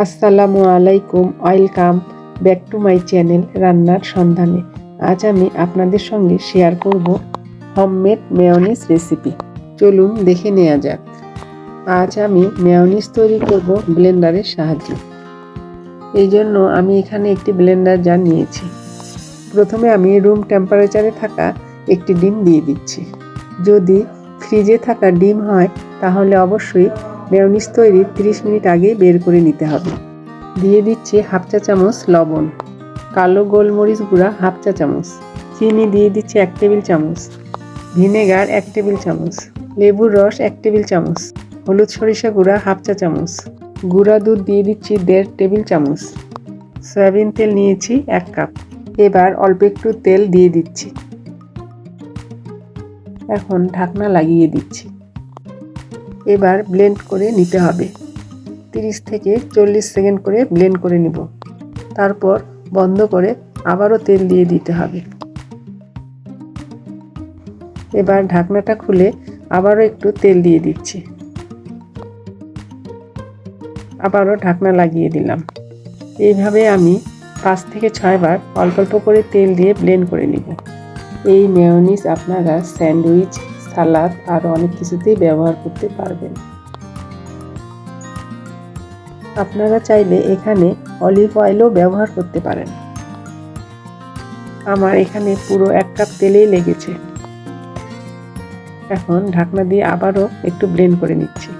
আসসালামু আলাইকুম, welcome back to my channel রান্নার সন্ধানে। আজ আমি আপনাদের সঙ্গে শেয়ার করব হোমমেড মেয়নিজ রেসিপি। চলুন দেখে নেওয়া যাক। আজ আমি মেয়নিজ তৈরি করব ব্লেন্ডারের সাহায্যে। এই জন্য আমি এখানে একটি ব্লেন্ডার জার নিয়েছি। প্রথমে আমি রুম টেম্পারেচারে থাকা একটি ডিম দিয়ে দিচ্ছি। যদি ফ্রিজে থাকা ডিম হয়, তাহলে অবশ্যই মেয়নিজ তৈরির 30 মিনিট আগে বের করে নিতে হবে। দিয়ে দিচ্ছি হাফ চা চামচ লবণ, কালো গোলমরিচ গুঁড়া হাফ চা চামচ, চিনি দিয়ে দিচ্ছি এক টেবিল চামচ, ভিনেগার এক টেবিল চামচ, লেবুর রস এক টেবিল চামচ, হলুদ সরিষা গুঁড়া হাফ চা চামচ, গুঁড়া দুধ দিয়ে দিচ্ছি দেড় টেবিল চামচ, সয়াবিন তেল নিয়েছি এক কাপ। এবার অল্প একটু তেল দিয়ে দিচ্ছি। এখন ঢাকনা লাগিয়ে দিচ্ছি। এবার ব্লেন্ড করে নিতে হবে। 30 থেকে চল্লিশ সেকেন্ড করে ব্লেন্ড করে নিব। তারপর বন্ধ করে আবারও তেল দিয়ে দিতে হবে। এবার ঢাকনাটা খুলে আবারও একটু তেল দিয়ে দিচ্ছি। আবারও ঢাকনা লাগিয়ে দিলাম। এইভাবে আমি পাঁচ থেকে ছয়বার অল্প অল্প করে তেল দিয়ে ব্লেন্ড করে নিব। এই মেয়নিজ আপনারা স্যান্ডউইচ সালাদ আরও অনেক কিছুতেই ব্যবহার করতে পারবেন। আপনারা চাইলে এখানে অলিভ অয়েলও ব্যবহার করতে পারেন। আমার এখানে পুরো এক কাপ তেলেই লেগেছে। এখন ঢাকনা দিয়ে আবারও একটু ব্লেন্ড করে নিচ্ছি।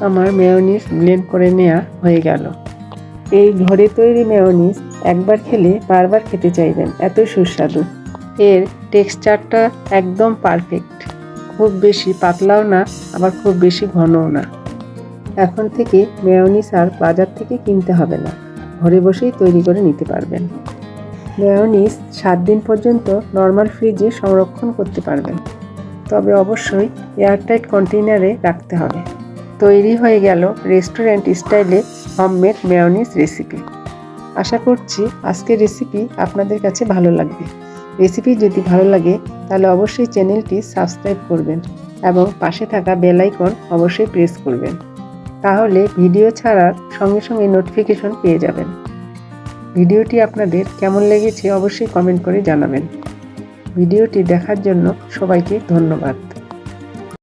আমার মেয়নিস ব্লেন্ড করে নেওয়া হয়ে গেল। এই ঘরে তৈরি মেয়নিজ একবার খেলে বারবার খেতে চাইবেন, এত সুস্বাদু। এর টেক্সচারটা একদম পারফেক্ট খুব বেশি পাতলাও না, আবার খুব বেশি ঘনও না। এখন থেকে মেয়নিস আর বাজার থেকে কিনতে হবে না, ঘরে বসেই তৈরি করে নিতে পারবেন। মেয়নিস সাত দিন পর্যন্ত নর্মাল ফ্রিজে সংরক্ষণ করতে পারবেন। তবে অবশ্যই এয়ারটাইট কন্টেইনারে রাখতে হবে। তৈরি হয়ে গেল রেস্টুরেন্ট স্টাইলে হোমমেড মেয়নিস রেসিপি। আশা করছি আজকের রেসিপি আপনাদের কাছে ভালো লাগবে। রেসিপি যদি ভালো লাগে, তাহলে অবশ্যই চ্যানেলটি সাবস্ক্রাইব করবেন এবং পাশে থাকা বেল আইকন অবশ্যই প্রেস করবেন। তাহলে ভিডিও ছাড়ার সঙ্গে সঙ্গে নোটিফিকেশন পেয়ে যাবেন। ভিডিওটি আপনাদের কেমন লেগেছে অবশ্যই কমেন্ট করে জানাবেন। ভিডিওটি দেখার জন্য সবাইকে ধন্যবাদ।